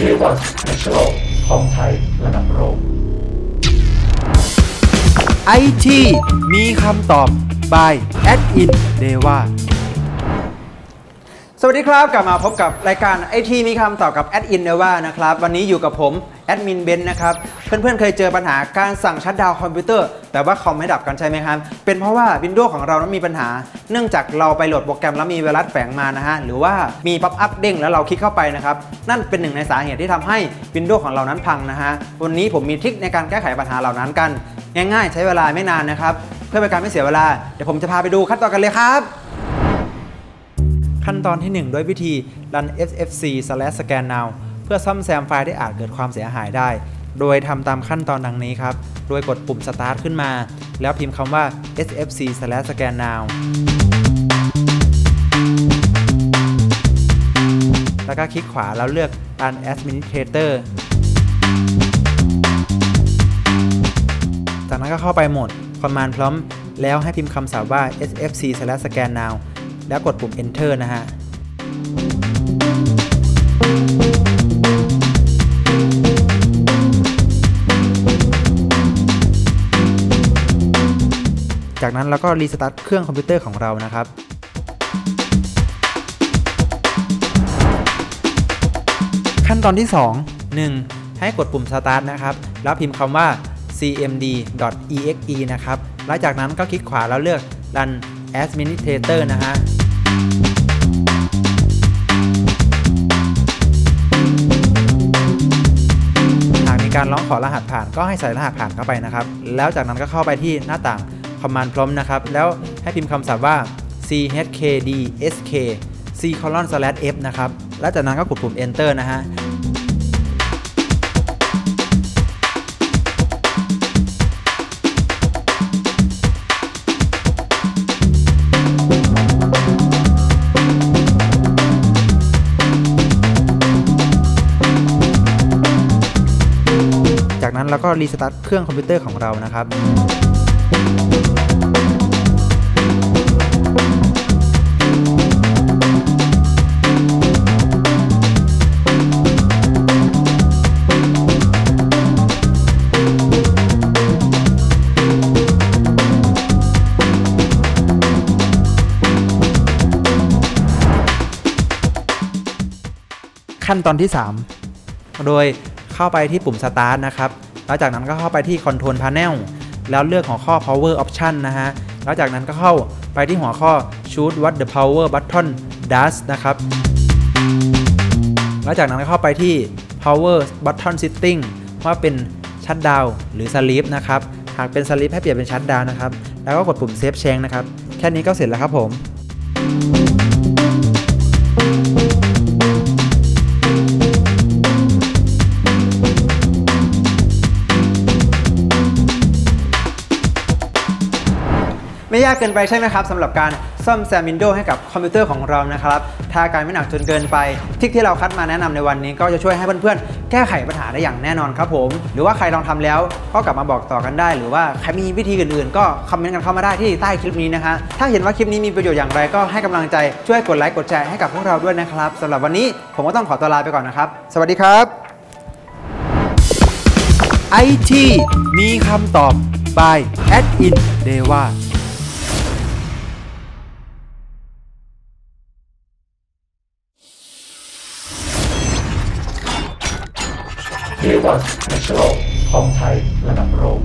เ a วัสเนชั่นแนลคอมไทยระดับโลกไอทีมีคำตอบ by at in d e v a สวัสดีครับ กลับมาพบกับรายการไอทีมีคำตอบกับแอดอินเนว่านะครับ วันนี้อยู่กับผม แอดมินเบนนะครับ เพื่อนๆ เคยเจอปัญหาการสั่งชัดดาวคอมพิวเตอร์ แต่ว่าคอมไม่ดับกันใช่ไหมครับ เป็นเพราะว่า Windows ของเรานั้นมีปัญหา เนื่องจากเราไปโหลดโปรแกรมแล้วมีไวรัสแฝงมานะฮะ หรือว่ามีป๊อปอัพเด้งแล้วเราคลิกเข้าไปนะครับ นั่นเป็นหนึ่งในสาเหตุที่ทำให้ Windows ของเรานั้นพังนะฮะ วันนี้ผมมีทริคในการแก้ไขปัญหาเหล่านั้นกัน ง่ายๆ ใช้เวลาไม่นานนะครับ เพื่อเป็นการไม่เสียเวลา เดี๋ยวผมจะพาไปดูขั้นตอนกันเลยครับ ขั้นตอนที่ 1 ด้วยวิธี run sfc/scan now เพื่อซ่อมแซมไฟล์ที่อาจเกิดความเสียหายได้ โดยทำตามขั้นตอนดังนี้ครับ โดยกดปุ่ม start ขึ้นมา แล้วพิมพ์คำว่า sfc/scan now แล้วก็คลิกขวาแล้วเลือก run administrator จากนั้นก็เข้าไปโหมด command พร้อมแล้วให้พิมพ์คำศัพท์ว่า sfc/scan now แล้วกดปุ่ม enter นะฮะจากนั้นเราก็รีสตาร์ทเครื่องคอมพิวเตอร์ของเรานะครับ ขั้นตอนที่ 2 1. ให้กดปุ่ม start นะครับ แล้วพิมพ์คำว่า cmd.exe นะครับแล้วจากนั้นก็คลิกขวาแล้วเลือก run administrator นะฮะหากมีการร้องขอรหัสผ่านก็ให้ใส่รหัสผ่านเข้าไปนะครับ แล้วจากนั้นก็เข้าไปที่หน้าต่าง command prompt นะครับ แล้วให้พิมพ์คำศัพท์ว่า chkdsk c colon slash f นะครับ แล้วจากนั้นก็กดปุ่ม enter นะฮะ จากนั้นเราก็รีสตาร์ทเครื่องคอมพิวเตอร์ของเรานะครับขั้นตอนที่ 3 โดย เข้าไปที่ปุ่ม Start นะครับแล้วจากนั้นก็เข้าไปที่ Control Panel แล้วเลือกหัวข้อ Power Option นะฮะแล้วจากนั้นก็เข้าไปที่หัวข้อ Choose what the power button does นะครับแล้วจากนั้นก็เข้าไปที่ Power Button Setting ว่าเป็นชัดดาวหรือ Sleep นะครับ หากเป็น Sleep ให้เปลี่ยนเป็นชัดดาวนะครับ แล้วก็กดปุ่ม Save Change นะครับ แค่นี้ก็เสร็จแล้วครับผม ไม่ยากเกินไปใช่ไหมครับสำหรับการซ่อมแซม Windows ให้กับคอมพิวเตอร์ของเรานะครับถ้าการไม่หนักจนเกินไปทริคที่เราคัดมาแนะนำในวันนี้ก็จะช่วยให้เพื่อนๆ แก้ไขปัญหาได้อย่างแน่นอนครับผม หรือว่าใครลองทำแล้วก็กลับมาบอกต่อกันได้ หรือว่าใครมีวิธีอื่นๆ ก็คอมเมนต์กันเข้ามาได้ที่ใต้คลิปนี้นะคะถ้าเห็นว่าคลิปนี้มีประโยชน์อย่างไรก็ให้กำลังใจช่วยกดไลค์กดแชร์ให้กับพวกเราด้วยนะครับสำหรับวันนี้ผมก็ต้องขอตัวลาไปก่อนนะครับสวัสดีครับไอทีมีคำตอบ by at in d e v a j เ a วัส เรียกว่าแคชโรของไทยระดับโลก